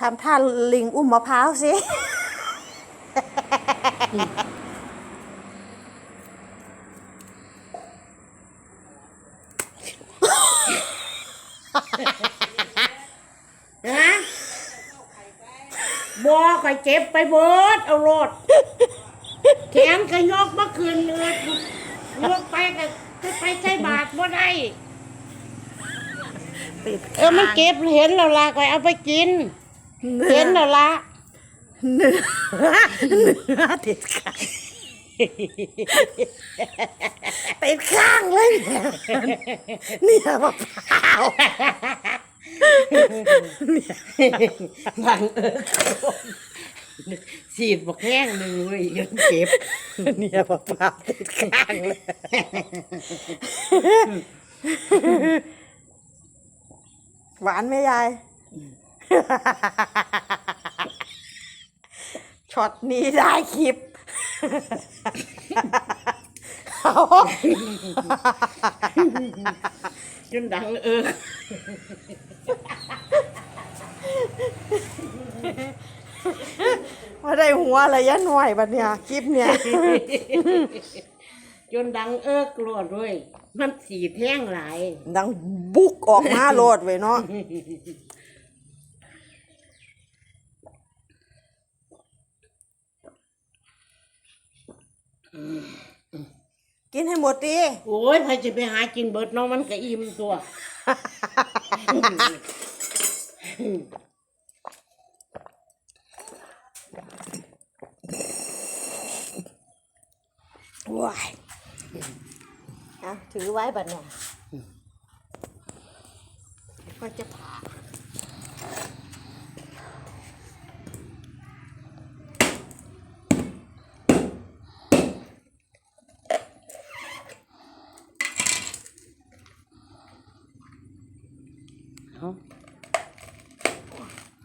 ทำท่าลิงอุ้มมะพร้าวสิ ฮะบอข่อยเจ็บไปเบิดเอาโรดแขนก็ยกเมื่อคืนเนื้อยกไปก็จะไปใช้บาทบ่ได้ ติดเออมันเก็บเห็นแล้วล่ะข่อยเอาไปกิน เห็นแล้วล่ะเนื้อเนื้อติดข้างติดข้างเลยเนี่ยเนี่ยมะพร้าวบังเอิญสีดบอกแห้งหนึ่งเว้ยยังเจ็บเนี่ยมะพร้าวติดข้างเลยหวานไหมยาย ช็อตนี้ได้คลิปเอาจนดังเออมาได้หัวอะไรยะหน่อยบัดเนี่ยคลิปเนี่ย จนดังเอิกโลดด้วย มันสีแท่งหลาย ดังบุกออกมาโลดไว้เนาะ กินให้หมดดิโอ้ยใครจะไปหากินเบิดเน้องมันก็อิ่มตัว ว้ายอะถือไว้บัดเนี่ยก็จะผ่า เอา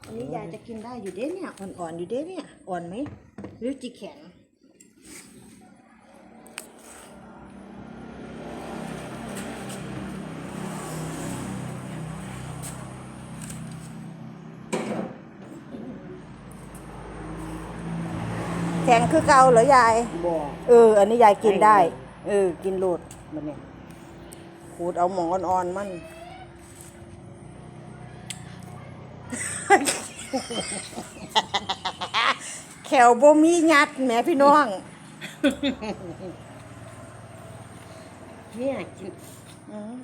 อันนี้ยายจะกินได้อยู่เด้เนี่ย อ่อนๆอยู่เด้เนี่ย อ่อนไหมหรือจีแข็งแข็งคือเกาเหรอยาย บ่เออ อันนี้ยายกินได้ เออ กินโลดมันเนี่ยขูดเอาหมองอ่อนๆมัน แขวบ่มียัดแหม่พี่น้อง เนี่ยกินอืม